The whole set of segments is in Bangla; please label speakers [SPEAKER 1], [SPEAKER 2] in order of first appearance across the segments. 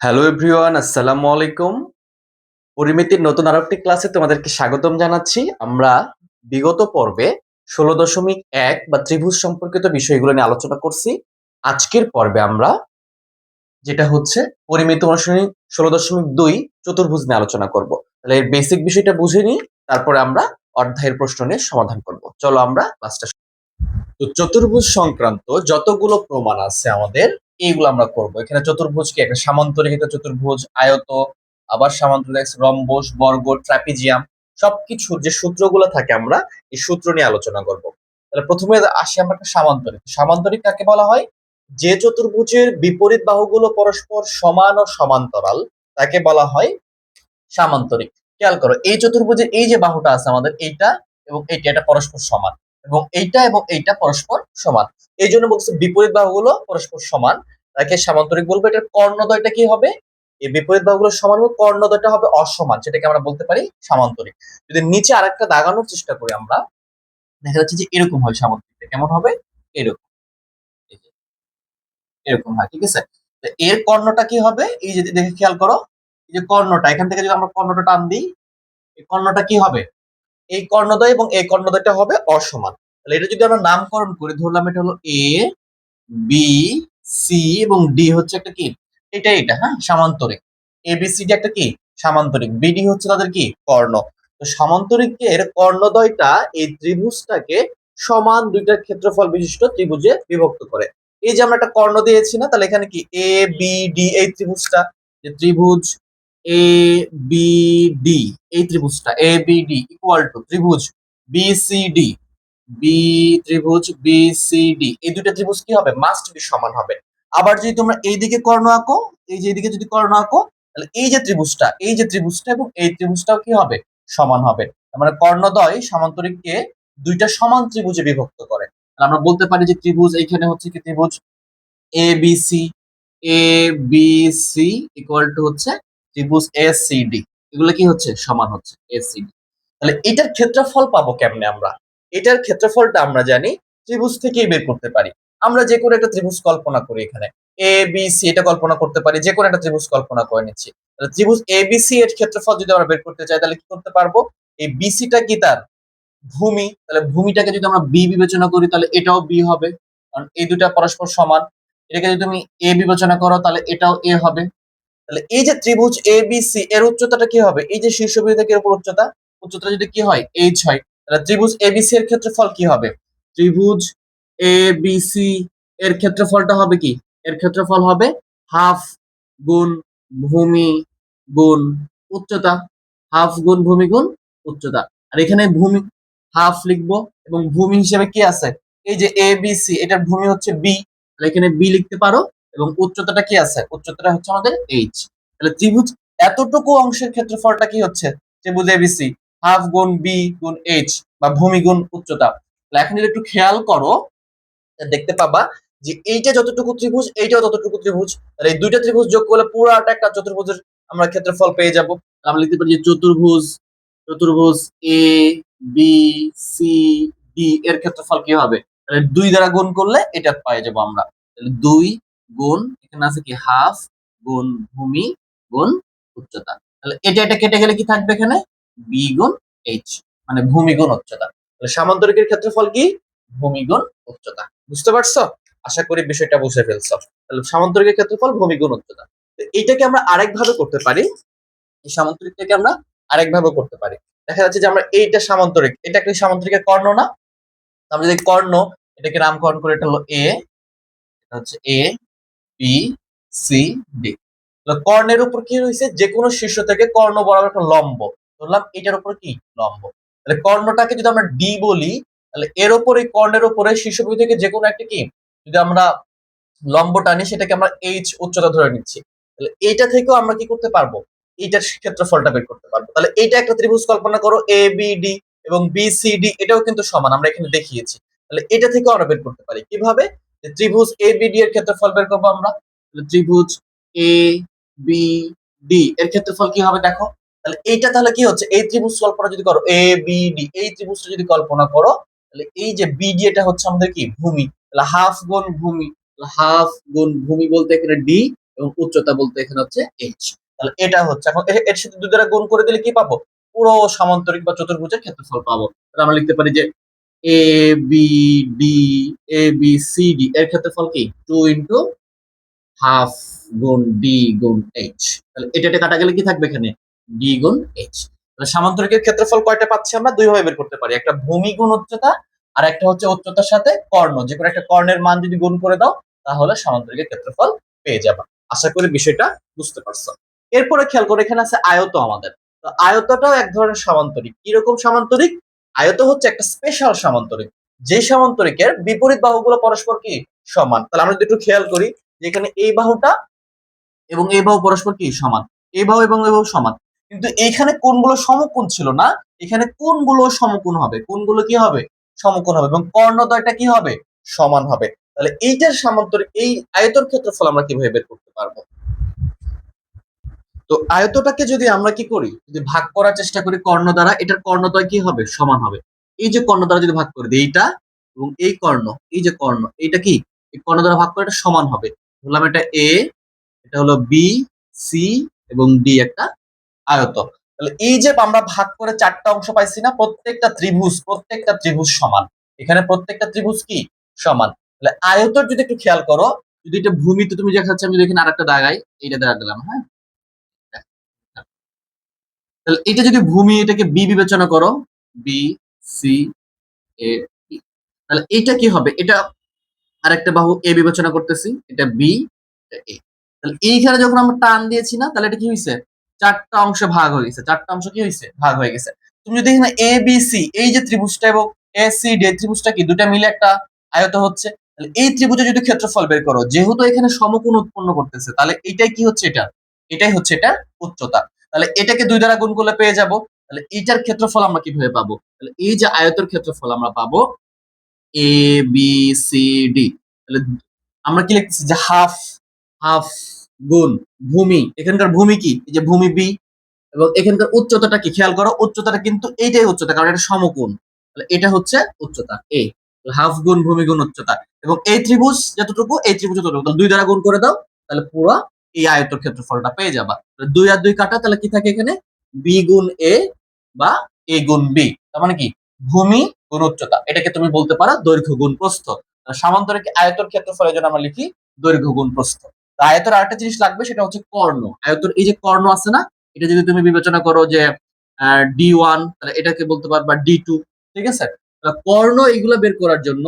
[SPEAKER 1] হ্যালো এভরিওয়ান আসসালামু আলাইকুম পরিমিতির নতুন আরও একটি ক্লাসে তোমাদেরকে স্বাগতম জানাচ্ছি। আমরা বিগত পর্বে ষোলো দশমিক এক বা ত্রিভুজ সম্পর্কিত বিষয়গুলো নিয়ে আলোচনা করছি। আজকের পর্বে আমরা যেটা হচ্ছে পরিমিত অনুশীলনী ষোলো দশমিক দুই চতুর্ভুজ নিয়ে আলোচনা করব। তাহলে এর বেসিক বিষয়টা বুঝে নিই, তারপরে আমরা অধ্যায়ের প্রশ্ন নিয়ে সমাধান করব। চলো আমরা ক্লাসটা তো চতুর্ভুজ সংক্রান্ত যতগুলো প্রমাণ আছে আমাদের এইগুলো আমরা করব। এখানে চতুর্ভুজ কি? একটা সামান্তরিক চতুর্ভুজ, আয়ত, আবার সামান্তরিক রম্বস, বর্গ, ট্রাপিজিয়াম। সবকিছুর যে সূত্রগুলো থাকে আমরা এই সূত্র নিয়ে আলোচনা করব। তাহলে প্রথমে আসি আমরা একটা সামান্তরিক। সামান্তরিক কাকে বলা হয়? যে চতুর্ভুজের বিপরীত বাহুগুলো পরস্পর সমান ও সমান্তরাল, তাকে বলা হয় সামান্তরিক। খেয়াল করো, এই চতুর্ভুজের এই যে বাহুটা আছে আমাদের, এইটা এবং এইটা, এটা পরস্পর সমান এবং এইটা এবং এইটা পরস্পর সমান। এই জন্য বলছে বিপরীত বাহুগুলো পরস্পর সমান। তাকে সামান্তরিক বলব, এটার কর্ণদ্বয়টা কি হবে? এই বিপরীত বাহুগুলো সমান হবে, কর্ণদ্বয়টা হবে অসমান, সেটাকে আমরা বলতে পারি সামান্তরিক। যদি নিচে আরেকটা দাগানোর চেষ্টা করি আমরা, দেখা যাচ্ছে যে এরকম হয় সামান্তরিকটা। কেমন হবে? এরকম। এরকম হয়, ঠিক আছে? এর কর্ণটা কি হবে? এই যে দেখে খেয়াল করো, এই যে কর্ণটা, এখান থেকে যদি আমরা কর্ণটা টান দিই, এই কর্ণটা কি হবে? এই কর্ণদ্বয় এবং এই কর্ণদ্বয়টা হবে অসমান। তাহলে এটা যদি আমরা নামকরণ করি, ধরলাম এটা হলো এ বি সি এবং ডি হচ্ছে একটা কি? এটা এটা হ্যাঁ? সামান্তরিক। এ বি সি ডি একটা কি? সামান্তরিক। বিডি হচ্ছে তাদের কি? কর্ণ। তো সামান্তরিকের কর্ণদ্বয়টা এই ত্রিভুজটাকে সমান দুইটা ক্ষেত্রফল বিশিষ্ট ত্রিভুজে বিভক্ত করে। এই যে আমরা একটা কর্ণ দিয়েছি না, তাহলে এখানে কি? এ বি ডি এই ত্রিভুজটা, যে ত্রিভুজ এ বি ডি এই ত্রিভুজটা A B D equal to ত্রিভুজ বি সি ডি বি ত্রিভুজ বি সি ডি এই দুইটা ত্রিভুজ কি হবে? মাস্ট বি সমান হবে। আবার যদি তোমরা এইদিকে কর্ণ আঁকো, এই যে এইদিকে যদি কর্ণ আঁকো, তাহলে এই যে ত্রিভুজটা, এই যে ত্রিভুজটা এবং এই ত্রিভুজটাও কি হবে? সমান হবে। মানে কর্ণদ্বয় সামান্তরিককে দুইটা সমান ত্রিভুজে বিভক্ত করে। আমরা বলতে পারি যে ত্রিভুজ এইখানে হচ্ছে কি ত্রিভুজ? A B C A B C equal to হচ্ছে ত্রিভুজ এস সি ডি এগুলো কি হচ্ছে? সমান হচ্ছে এস সি ডি তাহলে এটার ক্ষেত্রফল পাবো কেমনে আমরা? এটার ক্ষেত্রফলটা আমরা জানি ত্রিভুজ থেকেই বের করতে পারি। আমরা যে কোনো একটা ত্রিভুজ কল্পনা করি এখানে। এ বি সি এটা কল্পনা করতে পারি, যে কোনো একটা ত্রিভুজ কল্পনা করে নিচ্ছি। তাহলে ত্রিভুজ এ বি সি এর ক্ষেত্রফল যদি আমরা বের করতে চাই, তাহলে কি করতে পারব? এই বিসিটা কি তার? ভূমি। তাহলে ভূমিটাকে যদি আমরা বি বিবেচনা করি, তাহলে এটাও বি হবে। কারণ এই দুটা পরস্পর সমান। এটাকে যদি তুমি এ বিবেচনা করো, তাহলে এটাও এ হবে। তাহলে এই যে ত্রিভুজ এ বি সি এর উচ্চতাটা কি হবে? এই যে শীর্ষবিন্দু থেকে উপর উচ্চতা উচ্চতা যদি কি হয়? এইচ হয়। ত্রিভুজ এ বি সি এর ক্ষেত্রফল কি হবে? ত্রিভুজ এ বি সি এর ক্ষেত্রফলটা হবে কি? এর ক্ষেত্রফল হবে হাফ গুণ ভূমি গুণ উচ্চতা। হাফ গুণ ভূমি গুণ উচ্চতা। আর এখানে ভূমি, হাফ লিখব এবং ভূমি হিসেবে কি আছে? এই যে এ বি সি এটার ভূমি হচ্ছে বি তাহলে এখানে বি লিখতে পারো এবং উচ্চতাটা কি আছে? উচ্চতাটা হচ্ছে আমাদের এইচ তাহলে ত্রিভুজ এতটুকু অংশের ক্ষেত্রফলটা কি হচ্ছে? ত্রিভুজ এবিসি হাফ গুণ বি গুণ এইচ বা ভূমি গুণ উচ্চতা। এখন যদি একটু খেয়াল করো দেখতে পাবা যে এইটা যতটুকু ত্রিভুজ, এইটাও ততটুকু ত্রিভুজ। তাহলে এই দুইটা ত্রিভুজ যোগ করলে পুরাটা একটা চতুর্ভুজের আমরা ক্ষেত্রফল পেয়ে যাব। আমরা লিখতে পারি যে চতুর্ভুজ চতুর্ভুজ এ বি সি ডি এর ক্ষেত্রফল কি হবে? তাহলে দুই দ্বারা গুণ করলে এটা পেয়ে যাব আমরা। তাহলে দুই গুণ, এখানে আছে কি হাফ গুণ ভূমি গুণ উচ্চতা। তাহলে এটা এটা কেটে গেলে কি থাকবে এখানে? বি গুণ এইচ মানে ভূমিগুণ উচ্চতা। তাহলে সামান্তরিকের ক্ষেত্রফল কি? ভূমিগুণ উচ্চতা। বুঝতে পারছ? আশা করি বিষয়টা বুঝে ফেলছো। তাহলে সামান্তরিকের ক্ষেত্রফল ভূমি গুণ উচ্চতা। তো এইটাকে আমরা আরেক ভাবে করতে পারি। এই সামান্তরিকটাকে আমরা আরেক ভাবে করতে পারি। দেখা যাচ্ছে যে আমরা এইটা সামান্তরিক, এটা কি সামান্তরিকের কর্ণ না? আমরা যদি কর্ণ, এটাকে নামকরণ করে, এটা হলো এ এটা হচ্ছে এ বি সি ডি কর্ণের উপর কি রয়েছে? যে কোনো শীর্ষ থেকে কর্ণ বরাবর একটা লম্ব। ধরলাম এটার উপর কি? লম্ব। তাহলে কর্ণটাকে যদি আমরা ডি বলি, তাহলে এর উপরে কর্ণের উপরে শীর্ষবিন্দু থেকে যে কোনো একটা কি? যদি আমরা লম্ব টানি, সেটাকে আমরা এইচ উচ্চতা ধরে নিচ্ছি। তাহলে এইটা থেকেও আমরা কি করতে পারব? এইটার ক্ষেত্রফলটা বের করতে পারব। তাহলে এইটা একটা ত্রিভুজ কল্পনা করো এ বি ডি এবং বি সি ডি এটাও কিন্তু সমান, আমরা এখানে দেখিয়েছি। তাহলে এটা থেকেও আমরা বের করতে পারি। কীভাবে? ত্রিভুজ এ বি ডি এর ক্ষেত্রফল বের করব আমরা। ত্রিভুজ এ বি ডি এর ক্ষেত্রফল কি হবে দেখো? তাহলে এইটা তাহলে কি হচ্ছে? এই ত্রিভুজ কল্পনা যদি করো এ বি ডি এই ত্রিভুজটা যদি কল্পনা করো, তাহলে এই যে বিডি এটা হচ্ছে আমাদের কি? ভূমি। তাহলে হাফ গুণ ভূমি হাফ গুণ ভূমি বলতে এখানে ডি এবং উচ্চতা বলতে এখানে হচ্ছে এইচ তাহলে এটা হচ্ছে, এখন এর সাথে দুই দ্বারা গুণ করে দিলে কি পাবো? পুরো সামান্তরিক বা চতুর্ভুজের ক্ষেত্রফল পাবো। তাহলে আমরা লিখতে পারি যে A B D A B C D এর ক্ষেত্রফল কি? টু ইন্টু হাফ গুণ ডি গুণ এইচ তাহলে এটা এটা কাটা গেলে কি থাকবে এখানে? ডি গুণ এইচ সামান্তরিকের ক্ষেত্রফল কয়টা পাচ্ছি আমরা? দুই ভাবে বের করতে পারি। একটা ভূমি গুণ উচ্চতা আর একটা হচ্ছে উচ্চতার সাথে কর্ণ। যে কোনো একটা কর্ণের মান যদি গুণ করে দাও, তাহলে সামান্তরিকের ক্ষেত্রফল পেয়ে যাবে। আশা করি বিষয়টা বুঝতে পারছ। এরপরে খেয়াল করে, এখানে আছে আয়ত আমাদের। তো আয়তটাও এক ধরনের সামান্তরিক। কীরকম সামান্তরিক? আয়ত হচ্ছে একটা স্পেশাল সামান্তরিক। যে সামান্তরিকের বিপরীত বাহুগুলো পরস্পর কি? সমান। তাহলে আমরা যদি একটু খেয়াল করি যে এখানে এই বাহুটা এবং এই বাহু পরস্পর কি? সমান। এই বাহু এবং এই বাহু সমান। কিন্তু এইখানে কোনগুলো সমকোণ ছিল না। এখানে কোনগুলো সমকোণ হবে। কোনগুলো কি হবে? সমকোণ হবে এবং কর্ণদ্বয়টা কি হবে? সমান হবে। তাহলে এইটার সামান্তরিক এই আয়তর ক্ষেত্রফল আমরা কীভাবে বের করতে পারব? তো আয়তটাকে যদি আমরা কি করি? যদি ভাগ করার চেষ্টা করি কর্ণ দ্বারা, এটার কর্ণদ্বয় কি হবে? সমান হবে। এই যে কর্ণ দ্বারা যদি ভাগ করে দিই এইটা এবং এই কর্ণ, এই যে কর্ণ, এইটা কি? এই কর্ণ দ্বারা ভাগ করে এটা সমান হবে। বললাম এটা এ এটা হলো বি সি এবং ডি একটা আয়ত। তাহলে এই যে আমরা ভাগ করে চারটা অংশ পাইছি না, প্রত্যেকটা ত্রিভুজ প্রত্যেকটা ত্রিভুজ সমান। এখানে প্রত্যেকটা ত্রিভুজ কি? সমান। তাহলে আয়তর যদি একটু খেয়াল করো, যদি এটা ভূমিতে তুমি দেখাচ্ছে, আমি যদি এখানে আরেকটা দাগাই, এইটা দেখা দিলাম হ্যাঁ? তাহলে এটা যদি ভূমি, এটাকে বি বিবেচনা করো বি সি এ তাহলে এটা কি হবে? এটা আরেকটা বাহু এ বিবেচনা করতেছি, এটা বি এ তাহলে এইখানে যখন আমরা টান দিয়েছি না, তাহলে এটা কি হয়েছে চারটা অংশে ভাগ হয়ে গেছে। চারটা অংশ কি হয়েছে? ভাগ হয়ে গেছে। তুমি যদি এখানে এ বি সি এই যে ত্রিভুজটা এবং এ সি ডি ত্রিভুজটা কি দুটা মিলে একটা আয়ত হচ্ছে? তাহলে এই ত্রিভুজে যদি ক্ষেত্রফল বের করো, যেহেতু এখানে সমকোণ উৎপন্ন করতেছে, তাহলে এটাই কি হচ্ছে এটা? এটাই হচ্ছে এটা উচ্চতা। তাহলে এটাকে দুই দ্বারা গুণ করলে পেয়ে যাব। তাহলে এইটার ক্ষেত্রফল আমরা কীভাবে পাবো? তাহলে এই যে আয়তের ক্ষেত্রফল আমরা পাবো এ বি সি ডি তাহলে আমরা কি লিখতেছি যে হাফ হাফ গুণ, ভূমি। এখানকার ভূমি কি? এই যে ভূমি বি এবং এখানকার উচ্চতাটা কি? খেয়াল করো, উচ্চতাটা কিন্তু এইটাই উচ্চতা, কারণ এটা সমকোণ। তাহলে এটা হচ্ছে উচ্চতা এ হাফ গুণ, ভূমি গুণ, উচ্চতা। এবং এই ত্রিভুজ যতটুকু, এই ত্রিভুজ যতটুকু, তাহলে দুই দ্বারা গুণ করে দাও, তাহলে পুরো এই আয়তর ক্ষেত্রফলটা পেয়ে যাবা। দুই আর দুই কাটা, তাহলে কি থাকে এখানে? বি গুণ এ বা এ গুণ বি তার মানে কি? ভূমি গুণ উচ্চতা। এটাকে তুমি বলতে পারো দৈর্ঘ্য গুণ প্রস্থ। সামান্তরিক আয়তর ক্ষেত্রফলের জন্য আমরা লিখি দৈর্ঘ্য গুণ প্রস্থ। আয়তর আরেকটা জিনিস লাগবে, সেটা হচ্ছে কর্ণ। আয়তর এই যে কর্ণ আছে না, এটা যদি তুমি বিবেচনা করো যে ডি ওয়ান তাহলে এটাকে বলতে পারবা ডি টু ঠিক আছে? কর্ণ এগুলো বের করার জন্য,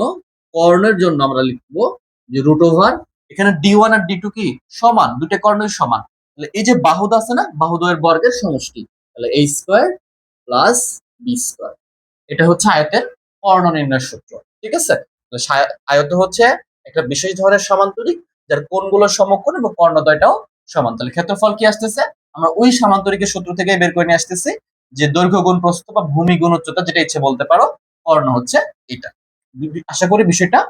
[SPEAKER 1] কর্ণের জন্য আমরা লিখব যে রুট ওভার এখানে ডি ওয়ান আর ডি টু কি? সমান দুটো কর্ণই সমান। তাহলে এই যে বাহুদ আছে না, বাহুদয়ের বর্গের সমষ্টি, তাহলে এই স্কোয়ার প্লাস বি স্কোয়ার এটা হচ্ছে আয়তের কর্ণ নির্ণয় সূত্র, ঠিক আছে? আয়ত হচ্ছে একটা বিশেষ ধরনের সমান্তরিক যার কোণগুলো সমকোণ এবং কর্ণদ্বয়টাও সমান। তাহলে ক্ষেত্রফল কি আসতেছে? আমরা ওই সামান্তরিকের সূত্র থেকে বের করে নিয়ে আসতেছি যে দৈর্ঘ্য গুণ প্রস্থ বা ভূমি গুণ উচ্চতা, যেটা ইচ্ছে বলতে পারো, কর্ণ হচ্ছে এটা। আশা করি বিষয়টা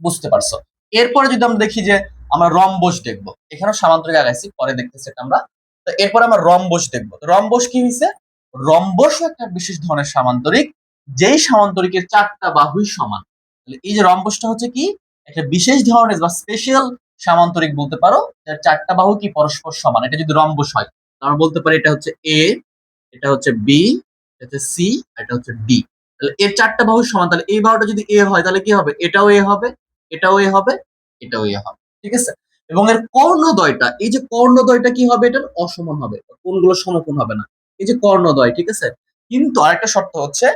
[SPEAKER 1] বুঝতে পারছ। এরপরে যদি আমরা দেখি যে আমরা রম্বস দেখব। এখানেও সামান্তরিক আগাইছি, পরে দেখতেছি এটা আমরা। তো এরপর আমরা রম্বস দেখব। রম্বস কি হয়েছে রম্বসও একটা বিশেষ ধরনের সামান্তরিক, যেই সামান্তরিকের চারটা বাহুই সমান। এই যে রম্বসটা হচ্ছে কি? একটা বিশেষ ধরনের বা স্পেশাল সামান্তরিক বলতে পারো, যার চারটা বাহু কি পরস্পর সমান? এটা যদি রম্বস হয় আমরা বলতে পারি এটা হচ্ছে এ এটা হচ্ছে বি এটা হচ্ছে সি এটা হচ্ছে ডি তাহলে এর চারটা বাহু সমান, তাহলে এই বাহুটা যদি এ হয়, তাহলে কি হবে? এটাও এ হবে, এটাও এ হবে, এটাও এ হবে। ঠিক আছে? এবং এর কর্ণদ্বয়টা, এই যে কর্ণদ্বয়টা কি হবে? এটার অসমান হবে কোনগুলো সমকোণ হবে না। এই যে কর্ণদ্বয়, ঠিক আছে? কিন্তু আরেকটা শর্ত হচ্ছে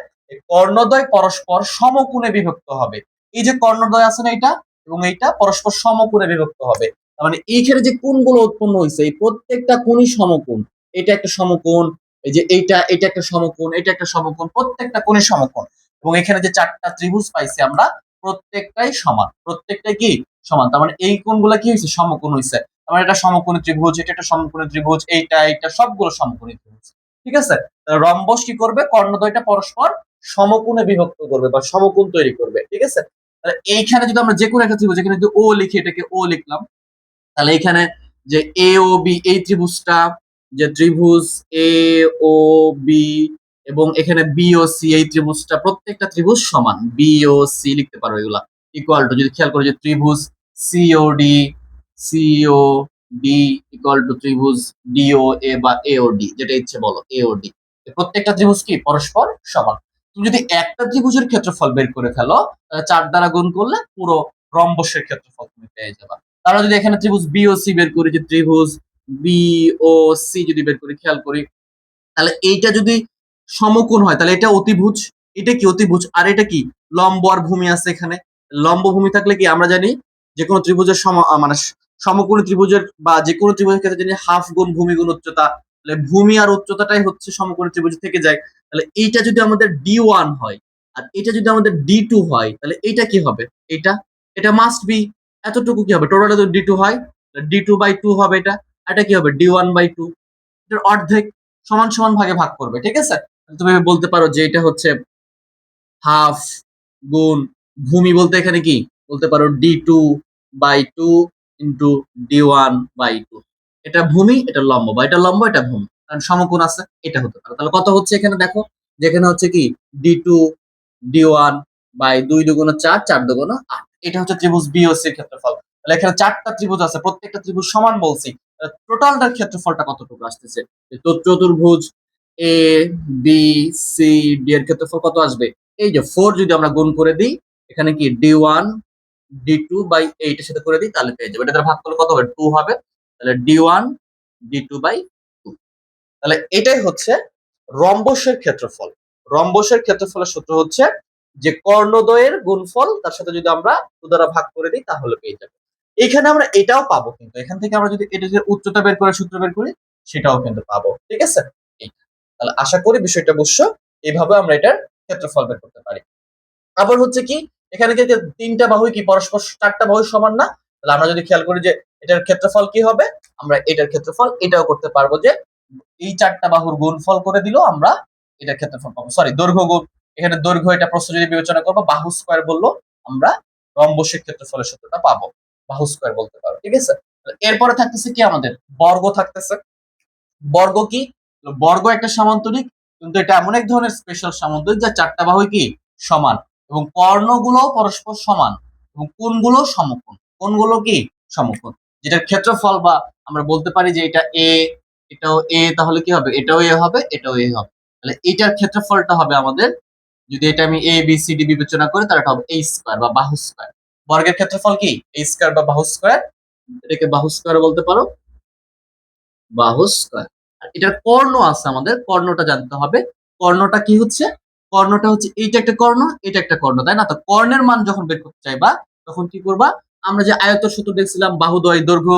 [SPEAKER 1] কর্ণদ্বয় পরস্পর সমকোণে বিভক্ত হবে। এই যে কর্ণদ্বয় আছে না এটা এবং এইটা পরস্পর সমকোণে বিভক্ত হবে। তার মানে এইখানে যে কোণগুলো উৎপন্ন হয়েছে, এই প্রত্যেকটা কোণই সমকোণ। এটা একটা সমকোণ, এই যে এইটা, এটা একটা সমকোণ, এটা একটা সমকোণ, প্রত্যেকটা কোণই সমকোণ। এবং এখানে যে চারটা ত্রিভুজ পাইছি আমরা, প্রত্যেকটাই সমান। প্রত্যেকটাই কি? সমান। তার মানে এই কোণগুলো কি হয়েছে সমকোণ হয়েছে তার মানে এটা সমকোণী ত্রিভুজ, এটা একটা সমকোণী ত্রিভুজ, এইটা এইটা, সবগুলো সমকোণী ত্রিভুজ। ঠিক আছে? রম্বস কি করবে? কর্ণদ্বয়টা পরস্পর সমকোণে বিভক্ত করবে বা সমকোণ তৈরি করবে। ঠিক আছে? এইখানে যদি আমরা যে কোনো একটা ত্রিভুজ এখানে যদি ও লিখি, এটাকে ও লিখলাম, তাহলে এখানে যে এ ও বি এই ত্রিভুজটা, যে ত্রিভুজ এ ও বি এবং এখানে বি ও সি এই ত্রিভুজটা, প্রত্যেকটা ত্রিভুজ সমান। বি ও সি লিখতে পারো এগুলা। ইকুয়াল টু যদি খেয়াল করো যে ত্রিভুজ COD CO D equal to ত্রিভুজ ডিও এ বা ডি যেটা ইচ্ছে বলো এও ডি প্রত্যেকটা ত্রিভুজ কি? পরস্পর সমান। তুমি যদি একটা ত্রিভুজের ক্ষেত্রফল বের করে ফেলো, তাহলে চার দ্বারা গুণ করলে পুরো রম্বসের ক্ষেত্রফল তুমি পেয়ে যাবা। তাহলে যদি এখানে ত্রিভুজ বি ও সি বের করি, যে ত্রিভুজ বি ও সি যদি বের করি, খেয়াল করি, তাহলে এইটা যদি সমকোণ হয়, তাহলে এটা অতিভুজ, এটা কি অতিভুজ? আর এটা কি? লম্ব আর ভূমি আছে এখানে। লম্ব ভূমি থাকলে কি আমরা জানি যে কোনো ত্রিভুজের সম মানে সমকোণী ত্রিভুজের বা যে কোনো ত্রিভুজের ক্ষেত্রে জানি হাফ গুণ ভূমি গুণ উচ্চতা তাহলে ভূমি আর উচ্চতাটাই হচ্ছে সমকোণী ত্রিভুজ থেকে যায়। তাহলে এইটা যদি আমাদের ডি ওয়ান হয় আর এটা যদি আমাদের ডি টু হয়, তাহলে এইটা কি হবে? এটা এটা মাস্ট বি এতটুকু কি হবে? টোটাল যদি ডি টু হয় ডি টু বাই টু হবে এটা। এটা কি হবে? ডি ওয়ান বাই টু এটার অর্ধেক সমান সমান ভাগে ভাগ করবে, ঠিক আছে? তুমি বলতে পারো যে এটা হচ্ছে হাফ গুণ ভূমি বলতে এখানে কি? বলতে পারো D two by two into D one by two এটা ভূমি, এটা লম্ব। বা এটা লম্ব, এটা ভূমি। কারণ সমকোণ আছে, এটা হতে পারে। তাহলে কত হচ্ছে এখানে দেখো? যেখানে হচ্ছে কি? D two D one by দুই দুগুণ চার চার দুগুণ আট। এটা হচ্ছে ত্রিভুজ বিওসি এর ক্ষেত্রফল। তাহলে এখানে চারটা ত্রিভুজ আছে, প্রত্যেকটা ত্রিভুজ সমান বলছি। টোটালটার ক্ষেত্রফলটা কতটুকু আসতেছে? চতুর্ভুজ এ বি সি ডি এর ক্ষেত্রফল কত আসবে? এই যে ফোর যদি আমরা গুণ করে দিই, এখানে কি D one D two by এইটের সাথে করে দিই, তাহলে পেয়ে যাবে। এটা ভাগ করলে কত হবে? টু হবে। তাহলে D one D two by two তাহলে এটাই হচ্ছে রম্বসের ক্ষেত্রফল। রম্বসের ক্ষেত্রফলের সূত্র হচ্ছে যে কর্ণদ্বয়ের গুণফল তার সাথে যদি আমরা টু দ্বারা ভাগ করে দিই, তাহলে পেয়ে যাবে। এখানে আমরা এটাও পাবো কিন্তু, এখান থেকে আমরা যদি এটা যে উচ্চতা বের করে, সূত্র বের করি, সেটাও কিন্তু পাবো, ঠিক আছে। তাহলে আশা করি বিষয়টা বুঝছ এইভাবে আমরা এটার ক্ষেত্রফল বের করতে পারি। আবার হচ্ছে কি, এখানে কি যে তিনটা বাহুই কি, পরস্পর চারটা বাহু সমান না? তাহলে আমরা যদি খেয়াল করি যে এটার ক্ষেত্রফল কি হবে? আমরা এটার ক্ষেত্রফল এটাও করতে পারব যে এই চারটা বাহুর গুণফল করে দিলেও আমরা এটার ক্ষেত্রফল পাবো। সরি দৈর্ঘ্য গুণ। এখানে দৈর্ঘ্য এটা প্রশ্ন যদি বিবেচনা করব, বাহু স্কোয়ার বলল আমরা রম্বসের ক্ষেত্রফলের সূত্রটা পাবো। বাহু স্কোয়ার বলতে পারো, ঠিক আছে? এরপরে থাকতেছে কি আমাদের? বর্গ থাকতেছে। বর্গ কি? বর্গ একটা সামান্তরিক, কিন্তু এটা এমন এক ধরনের স্পেশাল সামান্তরিক যা চারটা বাহু কি? সমান। এবং কর্ণগুলো পরস্পর সমান। এবং কোণগুলো সমকোণ। কোণগুলো কি? সমকোণ। যেটার ক্ষেত্রফল বা আমরা বলতে পারি যে এটা এ এটাও এ তাহলে কি হবে? এটাও এ হবে, এটাও এ হবে। তাহলে এটার ক্ষেত্রফলটা হবে আমাদের, যদি এটা আমি এ বি সি ডি বিবেচনা করি, তাহলে এটা হবে এই স্কোয়ার বা বাহু স্কোয়ার বর্গের ক্ষেত্রফল কি? এই স্কোয়ার বা বাহু স্কোয়ার এটাকে বাহু স্কোয়ার বলতে পারো। বাহু স্কোয়ার এটার কর্ণ আছে আমাদের, কর্ণটা জানতে হবে। কর্ণটা কি হচ্ছে? কর্ণটা হচ্ছে এইটা একটা কর্ণ, এটা একটা কর্ণ, তাই না? তো কর্ণের মান যখন বের করতে চাইবা, তখন কি করবা? আমরা যে আয়তর সূত্র দেখছিলাম বাহুদ্বয় দৈর্ঘ্য,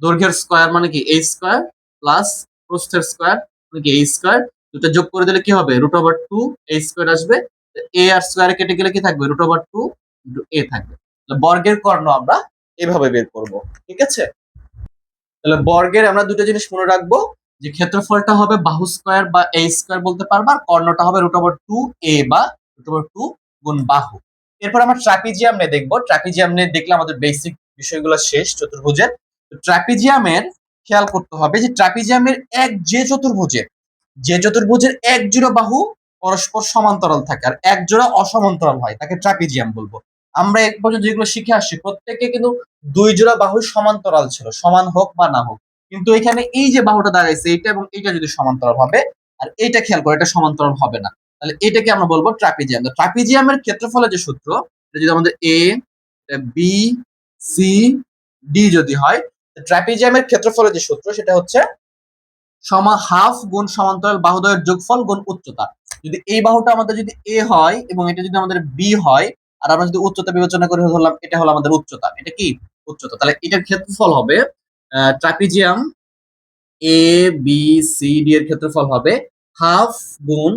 [SPEAKER 1] দৈর্ঘ্যের স্কোয়ার মানে কি? এই স্কোয়ার প্লাস প্রস্থের স্কোয়ার মানে কি? এই স্কোয়ার দুটো যোগ করে দিলে কি হবে? রুট ওভার টু এই স্কোয়ার আসবে। এ আর স্কোয়ারে কেটে গেলে কি থাকবে? রুট ওভার টু এ থাকবে। বর্গের কর্ণ আমরা এভাবে বের করব, ঠিক আছে? তাহলে বর্গের আমরা দুটো জিনিস মনে রাখব, যে ক্ষেত্রফলটা হবে বাহু স্কোয়ার বা এ স্কোয়ার বলতে পারবা, আর কর্ণটা হবে রুট ওভার টু এ বা রুট ওভার টু গুণ বাহু। এরপর আমরা ট্রাপিজিয়াম নিয়ে দেখব। ট্রাপিজিয়াম নিয়ে দেখলে আমাদের বেসিক বিষয়গুলো শেষ চতুর্ভুজের। তো ট্রাপিজিয়ামের খেয়াল করতে হবে যে ট্রাপিজিয়ামের এক যে চতুর্ভুজের যে চতুর্ভুজের এক জোড়া বাহু পরস্পর সমান্তরাল থাকে আর এক জোড়া অসমান্তরাল হয়, তাকে ট্রাপিজিয়াম বলব। আমরা এক পর্যন্ত যেগুলো শিখে আসছি প্রত্যেকে কিন্তু দুই জোড়া বাহু সমান্তরাল ছিল, সমান হোক বা না হোক। কিন্তু এখানে এই যে বাহুটা দাঁড়াইছে এটা এবং এইটা যদি সমান্তরাল হবে, আর এইটা খেয়াল করে, এটা সমান্তরাল হবে না। তাহলে এটাকে আমরা বলব ট্রাপিজিয়াম। ট্রাপিজিয়ামের ক্ষেত্রফলের যে সূত্র যদি আমাদের এ বি সি ডি যদি হয় ট্রাপিজিয়ামের ক্ষেত্রফলের যে সূত্র, সেটা হচ্ছে সমা হাফ গুণ সমান্তরাল বাহুদ্বয়ের যোগফল গুণ উচ্চতা। যদি এই বাহুটা আমাদের যদি এ হয় এবং এটা যদি আমাদের বি হয়, আর আমরা যদি উচ্চতা বিবেচনা করে ধরলাম, এটা হলো আমাদের উচ্চতা। এটা কি? উচ্চতা। তাহলে এটার ক্ষেত্রফল হবে trapezium A B C D এর ক্ষেত্রফল হবে হাফ গুণ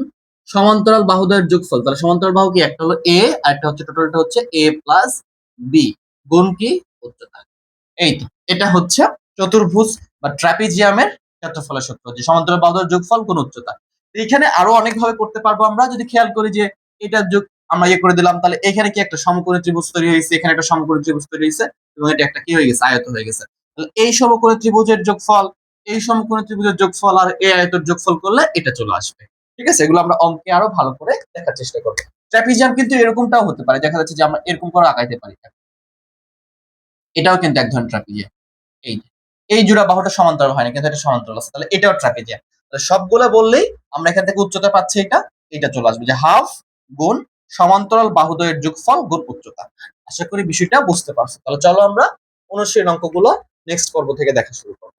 [SPEAKER 1] সমান্তরাল বাহুদ্বয়ের যোগফল, তাহলে সমান্তরাল বাহু কি? একটা হলো এ আর একটা হচ্ছে টোটালটা হচ্ছে এ প্লাস বি গুণ কি? উচ্চতা। এই তো, এটা হচ্ছে চতুর্ভুজ বা ট্রাপিজিয়ামের ক্ষেত্রফলের সূত্র, যে সমান্তরাল বাহুদ্বয়ের যোগফল কোন উচ্চতা। এখানে আরও অনেক ভাবে করতে পারব আমরা, যদি খেয়াল করি যে এটা যোগ আমরা ইয়ে করে দিলাম, তাহলে এখানে কি একটা সমকোণী ত্রিভুজ তৈরি হয়েছে, এখানে একটা সমকোণী ত্রিভুজ তৈরি হয়েছে, এবং এটা একটা কি হয়ে গেছে? আয়ত হয়ে গেছে। তাহলে এই সমকোণী ত্রিভুজের যোগফল, এই সমকোণী ত্রিভুজের যোগফল আর এই আয়তের যোগফল করলে এটা চলে আসবে। ঠিক আছে? এগুলো আমরা অঙ্কে আরও ভালো করে দেখার চেষ্টা করব। ট্রাপিজিয়াম কিন্তু এরকমটাও হতে পারে, দেখা যাচ্ছে যে আমরা এরকম করে আঁকাইতে পারি। এটাও কিন্তু এক ধরনের ট্রাপিজিয়াম এই এই জোড়া বাহুটা সমান্তরাল হয়নি কিন্তু এটা সমান্তরাল আছে, তাহলে এটাও ট্রাপিজিয়াম তাহলে সবগুলা বললেই আমরা এখান থেকে উচ্চতা পাচ্ছি এটা এটা চলে আসবে যে হাফ গুণ সমান্তরাল বাহুদ্বয়ের যোগফল গুণ উচ্চতা। আশা করি বিষয়টা বুঝতে পারছ। তাহলে চলো আমরা অনুশীলন অঙ্কগুলো নেক্সট পর্ব থেকে দেখা শুরু করি